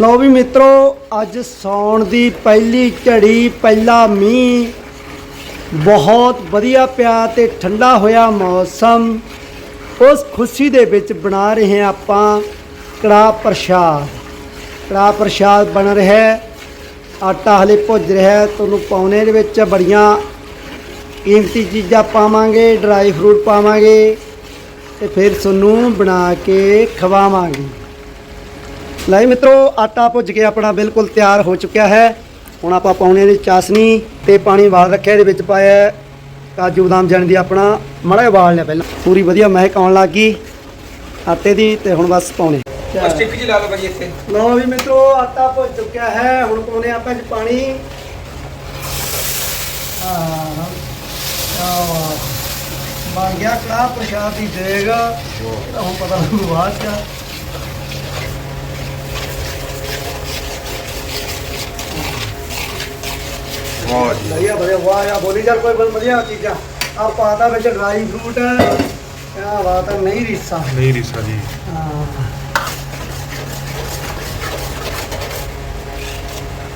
ਲਓ ਵੀ ਮਿੱਤਰੋ, ਅੱਜ ਸੌਣ ਦੀ ਪਹਿਲੀ ਝੜੀ ਪਹਿਲਾ ਮੀਂਹ ਬਹੁਤ ਵਧੀਆ ਪਿਆ ਤੇ ਠੰਡਾ ਹੋਇਆ ਮੌਸਮ ਉਸ ਖੁਸ਼ੀ ਦੇ ਵਿੱਚ ਬਣਾ ਰਹੇ ਹਾਂ ਆਪਾਂ ਕੜਾਹ ਪ੍ਰਸ਼ਾਦ ਕੜਾਹ ਪ੍ਰਸ਼ਾਦ ਬਣ ਰਿਹਾ ਹੈ। ਆਟਾ ਹਲੇ ਭੁੱਜ ਰਿਹਾ ਹੈ। ਤੁਹਾਨੂੰ ਪਾਉਣੇ ਦੇ ਵਿੱਚ ਬੜੀਆਂ ਕੀਮਤੀ ਚੀਜ਼ਾਂ ਪਾਵਾਂਗੇ ਡਰਾਈ ਫਰੂਟ ਪਾਵਾਂਗੇ ਤੇ ਫਿਰ ਤੁਹਾਨੂੰ ਬਣਾ ਕੇ ਖਵਾਵਾਂਗੇ ਲੈ ਮਿੱਤਰੋ ਆਟਾ ਭੁੱਜ ਕੇ ਆਪਣਾ ਬਿਲਕੁਲ ਤਿਆਰ ਹੋ ਚੁੱਕਿਆ ਹੈ। ਹੁਣ ਆਪਾਂ ਪਾਉਣੇ ਦੀ ਚਾਸਨੀ ਤੇ ਪਾਣੀ ਵਾਲ ਰੱਖਿਆ ਇਹਦੇ ਵਿੱਚ ਪਾਇਆ ਹੈ ਕਾਜੂ ਬਦਾਮ ਜਣ ਦੀ ਆਪਣਾ ਮੜਾ ਉਬਾਲ ਲਿਆ ਪਹਿਲਾਂ। ਪੂਰੀ ਵਧੀਆ ਮਹਿਕ ਆਉਣ ਲੱਗ ਗਈ। ਆਟੇ ਦੀ ਤੇ ਹੁਣ ਬਸ ਪਾਉਣੇ। ਸਟਿਕ ਜੀ ਲਾ ਲਓ ਭਾਜੀ ਇੱਥੇ। ਲਓ ਵੀ ਮਿੱਤਰੋ ਆਟਾ ਭੁੱਜ ਚੁੱਕਿਆ ਹੈ। ਹੁਣ ਪਾਉਣੇ ਆਪਾਂ ਚ ਪਾਣੀ। ਹਾਂ ਆਹ ਬਣ ਗਿਆ ਕੜਾਹ ਪ੍ਰਸ਼ਾਦ ਦੀ ਦੇਗ ਹੁਣ ਪਤਾ ਲੱਗੂ ਬਾਅਦ ਚ। ਵਾਹ ਜੀ ਵਧੀਆ ਵਧੀਆ ਵਾਹ ਯਾ ਬੋਲੀ ਚੱਲ ਕੋਈ ਬਹੁਤ ਵਧੀਆ ਚੀਜ਼ਾਂ ਆ। ਪਾਤਾ ਵਿੱਚ ਡਰਾਈ ਫਰੂਟ ਕਿਆ ਬਾਤ ਹੈ ਨਹੀਂ ਰੀਸਾ। ਨਹੀਂ ਰੀਸਾ ਜੀ। ਹਾਂ।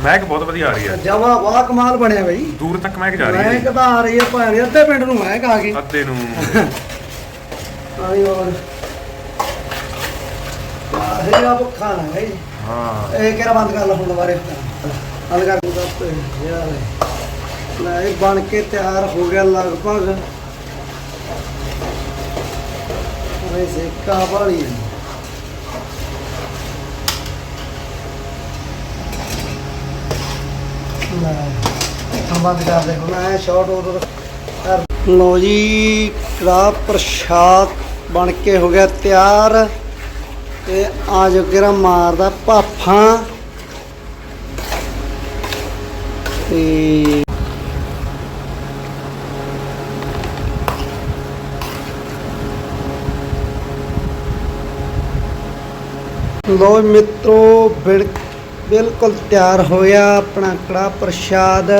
ਮਹਿਕ ਬਹੁਤ ਵਧੀਆ ਆ ਰਹੀ ਹੈ। ਜਮਾ ਵਾਹ ਕਮਾਲ ਬਣਿਆ ਬਈ। ਦੂਰ ਤੱਕ ਮਹਿਕ ਜਾ ਰਹੀ ਮੈਂ ਹੈ ਕਦਾ ਆ ਰਹੀ ਹੈ ਭਾਵੇਂ ਅੱਧੇ ਪਿੰਡ ਨੂੰ ਮੈਂ ਆ ਗਈ। ਅੱਧੇ ਨੂੰ। ਆਈ ਹੋਰ। ਆਹੇ ਆ ਭੁੱਖਾ ਨਾ ਗਈ ਹਾਂ। ਇਹ ਕਿਹੜਾ ਬੰਦ ਕਰ ਲਾ ਹੁਣ ਦੁਬਾਰੇ। ਬੰਦ ਕਰ ਦੂੰ ਦੱਸ ਯਾਰ। ਲੈ, ਇਹ ਬਣ ਕੇ ਤਿਆਰ ਹੋ ਗਿਆ ਲਗਭਗ। ਅਰੇ ਬੰਦ ਕਰ ਦੇ ਹੁਣ ਸ਼ਾਰਟ ਆਰਡਰ ਲੋ ਜੀ, ਕੜਾ ਪ੍ਰਸ਼ਾਦ ਬਣ ਕੇ ਹੋ ਗਿਆ ਤਿਆਰ। ਤੇ ਆ ਜੋ ਕਿਰਾ ਮਾਰਦਾ ਭਾਫਾਂ ਤੇ ਲੋ ਮਿੱਤਰੋ, ਬਿਲ- ਬਿਲਕੁਲ ਤਿਆਰ ਹੋਇਆ ਆਪਣਾ ਕੜਾ ਪ੍ਰਸ਼ਾਦ।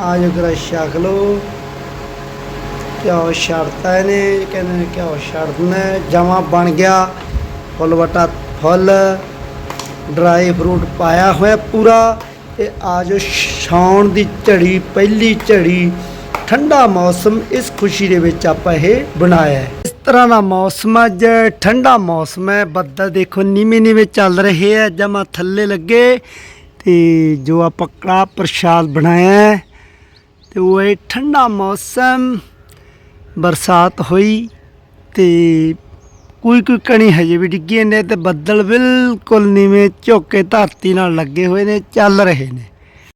ਆ ਜੋ ਕਿਰਾ ਛਕ ਲੋ ਘਿਓ ਛੱਡਤਾ ਇਹਨੇ, ਕਹਿੰਦੇ ਨੇ ਘਿਓ ਛੱਡਣਾ ਜਮਾ ਬਣ ਗਿਆ। ਫੁੱਲ ਵਟਾ ਫੁੱਲ, ਡਰਾਈ ਫਰੂਟ ਪਾਇਆ ਹੋਇਆ ਪੂਰਾ। ਤੇ ਆਜ ਛਾਉਣ ਦੀ ਝੜੀ, ਪਹਿਲੀ ਝੜੀ। ਠੰਡਾ ਮੌਸਮ, ਇਸ ਖੁਸ਼ੀ ਦੇ ਵਿੱਚ ਆਪਾਂ ਇਹ ਬਣਾਇਆ ਹੈ। ਤਰ੍ਹਾਂ ਦਾ ਮੌਸਮ ਅੱਜ ਠੰਡਾ ਮੌਸਮ ਹੈ। ਬੱਦਲ ਦੇਖੋ, ਨੀਵੇਂ ਨੀਵੇਂ ਚੱਲ ਰਹੇ ਹੈ ਜਮਾ ਥੱਲੇ ਲੱਗੇ। ਤੇ ਜੋ ਆ ਕੜਾਹ ਪ੍ਰਸ਼ਾਦ ਬਣਾਇਆ ਹੈ, ਤੇ ਉਹ ਹੈ ਠੰਡਾ ਮੌਸਮ। ਬਰਸਾਤ ਹੋਈ ਤੇ ਕੋਈ ਕੋਈ ਕਣੀ ਹਜੇ ਵੀ ਡਿੱਗੀ ਨੇ ਤੇ ਬੱਦਲ ਬਿਲਕੁਲ ਨੀਵੇਂ ਝੋਕੇ ਧਰਤੀ ਨਾਲ ਲੱਗੇ ਹੋਏ ਨੇ, ਚੱਲ ਰਹੇ ਨੇ।